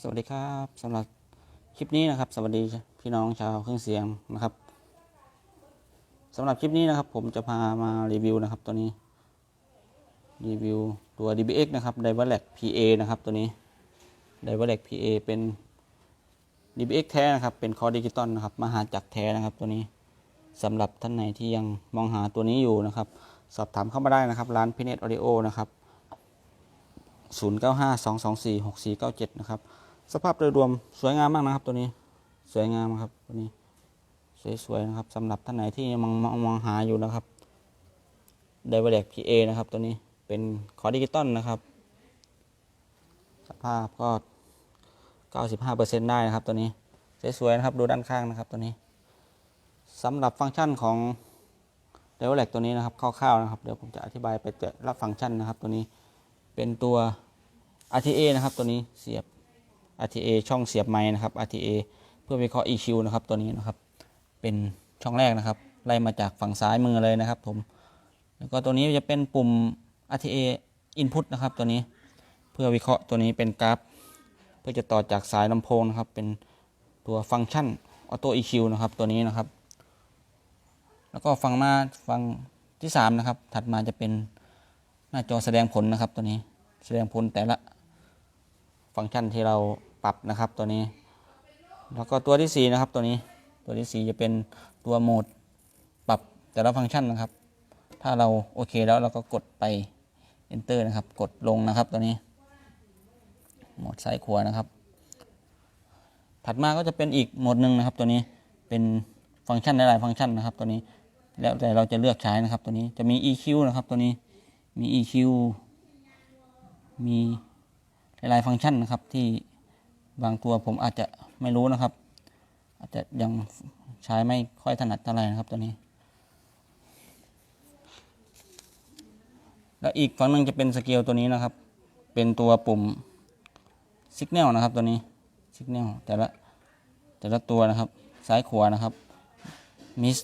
สวัสดีครับสำหรับคลิปนี้นะครับ สวัสดีพี่น้องชาวเครื่องเสียงนะครับสำหรับคลิปนี้นะครับ ผมจะพามารีวิวนะครับตัวนี้รีวิวตัว DBX นะครับ d i v e r l a c PA นะครับตัวนี้ d i v e r l a c PA เป็น DBX แท้นะครับเป็นคอร์ดิจิตอลนะครับมาหาจักแท้นะครับตัวนี้สำหรับท่านไหนที่ยังมองหาตัวนี้อยู่นะครับ สอบถามเข้ามาได้นะครับ ร้านพิเนตออดิโอนะครับ 0952246497 นะครับ สภาพโดยรวมสวยงามมากนะครับ ตัวนี้สวยงามครับตัวนี้ สวยๆนะครับสำหรับท่านไหนที่มองมองมองหาอยู่นะครับไดเวเล็กพีเอนะครับ ตัวนี้เป็นคอร์ดิจิตอลนะครับ สภาพก็ 95%ได้นะครับ ตัวนี้สวยๆนะครับดูด้านข้างนะครับตัวนี้สำหรับฟังก์ชันของไดเวเล็กตัวนี้นะครับคร่าวๆนะครับ เดี๋ยวผมจะอธิบายไปแต่ละฟังก์ชันนะครับตัวนี้ เป็นตัว RTA นะครับตัวนี้เสียบ RTA ช่องเสียบไม้นะครับ RTA เพื่อวิเคราะห์ EQ นะครับตัวนี้นะครับ เป็นช่องแรกนะครับ ไล่มาจากฝั่งซ้ายมือเลยนะครับ ผม แล้วก็ตัวนี้จะเป็นปุ่ม RTA input นะครับตัวนี้ เพื่อวิเคราะห์ตัวนี้เป็นกราฟ เพื่อจะต่อจากสายลำโพงนะครับ เป็นตัวฟังก์ชัน Auto EQ นะครับตัวนี้นะครับ แล้วก็ฟังมาฟังที่สามนะครับ ถัดมาจะเป็นหน้าจอแสดงผลนะครับตัวนี้ แสดงผลแต่ละฟังก์ชันที่เราปรับนะครับตัวนี้ แล้วก็ตัวที่ 4 นะครับตัวนี้ตัวที่ 4 จะเป็นตัวโหมดปรับแต่ละฟังก์ชันนะครับ ถ้าเราโอเคแล้วเราก็กดไป enter นะครับ กดลงนะครับตัวนี้ โหมดซ้ายขวานะครับ ถัดมาก็จะเป็นอีกโหมดหนึ่งนะครับ ตัวนี้เป็นฟังก์ชันหลายๆฟังก์ชันนะครับ ตัวนี้แล้วแต่เราจะเลือกใช้นะครับ ตัวนี้จะมี EQ นะครับ ตัวนี้มี EQ มีหลายๆฟังก์ชันนะครับ ที่บางตัวผมอาจจะไม่รู้นะครับ อาจจะยังใช้ไม่ค่อยถนัดเท่าไหร่นะครับตัวนี้ แล้วอีกฝั่งหนึ่งจะเป็นสเกลตัวนี้นะครับ เป็นตัวปุ่มสัญญาณนะครับตัวนี้สัญญาณแต่ละแต่ละตัวนะครับซ้ายขวานะครับมิส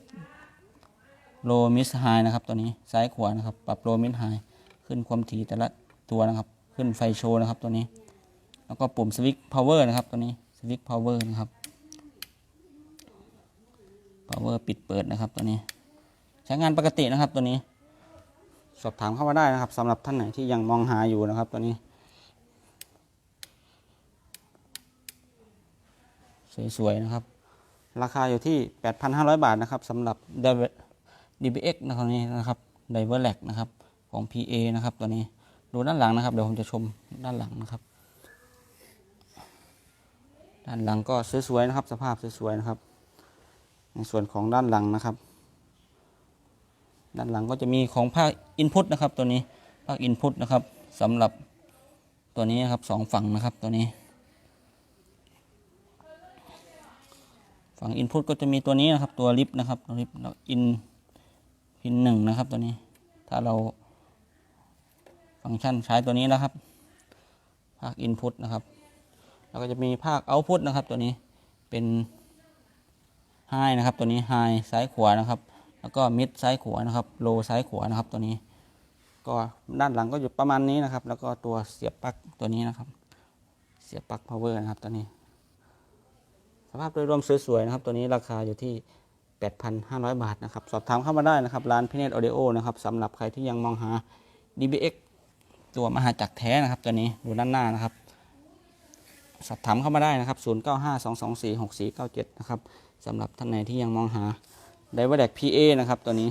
โลมิสไฮนะครับตัวนี้ซ้ายขวานะครับ ปรับโลมิสไฮขึ้นความถี่แต่ละตัวนะครับ ขึ้นไฟโชว์นะครับตัวนี้ แล้วก็ปุ่มสวิตช์พาวเวอร์นะครับตัวนี้สวิตช์พาวเวอร์นะครับพาวเวอร์ปิดเปิดนะครับตัวนี้ ใช้งานปกตินะครับตัวนี้ สอบถามเข้ามาได้นะครับสำหรับท่านไหนที่ยังมองหาอยู่นะครับตัวนี้ สวยๆนะครับ ราคาอยู่ที่ 8,500 บาทนะครับสำหรับ DBX นะครับนี้นะครับ d i v e r l a c นะครับของ PA นะครับตัวนี้ ดูด้านหลังนะครับ เดี๋ยวผมจะชมด้านหลังนะครับ ด้านหลังก็สวยๆนะครับ สภาพสวยๆนะครับ ในส่วนของด้านหลังนะครับ ด้านหลังก็จะมีของภาค Input นะครับ ตัวนี้ภาค Input นะครับสำหรับตัวนี้นะครับสองฝั่งนะครับตัวนี้ ฝั่ง Input ก็จะมีตัวนี้นะครับ ตัวลิฟต์นะครับตัวลิฟต์แล้วอินพินหนึ่งนะครับตัวนี้ ถ้าเรา ฟังก์ชันใช้ตัวนี้นะครับ ภาค Input นะครับ แล้วก็จะมีภาค Output นะครับ ตัวนี้เป็น High นะครับ ตัวนี้ High ซ้ายขวานะครับ แล้วก็ Mid ซ้ายขวานะครับ Low ซ้ายขวานะครับ ตัวนี้ ก็ด้านหลังก็อยู่ประมาณนี้นะครับ แล้วก็ตัวเสียบปลั๊กตัวนี้นะครับ เสียบปลั๊ก power นะครับตัวนี้ สภาพโดยรวมสวยๆนะครับ ตัวนี้ราคาอยู่ที่8,500 บาทนะครับ สอบถามเข้ามาได้นะครับ ร้านพิเนตออดิโอนะครับสำหรับใครที่ยังมองหา DBX ตัวมหาจักรแท้นะครับตัวนี้ดูด้านหน้านะครับสอบถามเข้ามาได้นะครับ 0952246497 นะครับสำหรับท่านไหนที่ยังมองหาไดว d แดก PA นะครับตัวนี้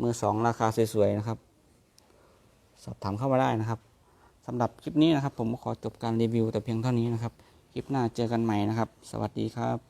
มือสองราคาสวยๆนะครับ สอบถามเข้ามาได้นะครับสำหรับคลิปนี้นะครับ ผมขอจบการรีวิวแต่เพียงเท่านี้นะครับ คลิปหน้าเจอกันใหม่นะครับ สวัสดีครับ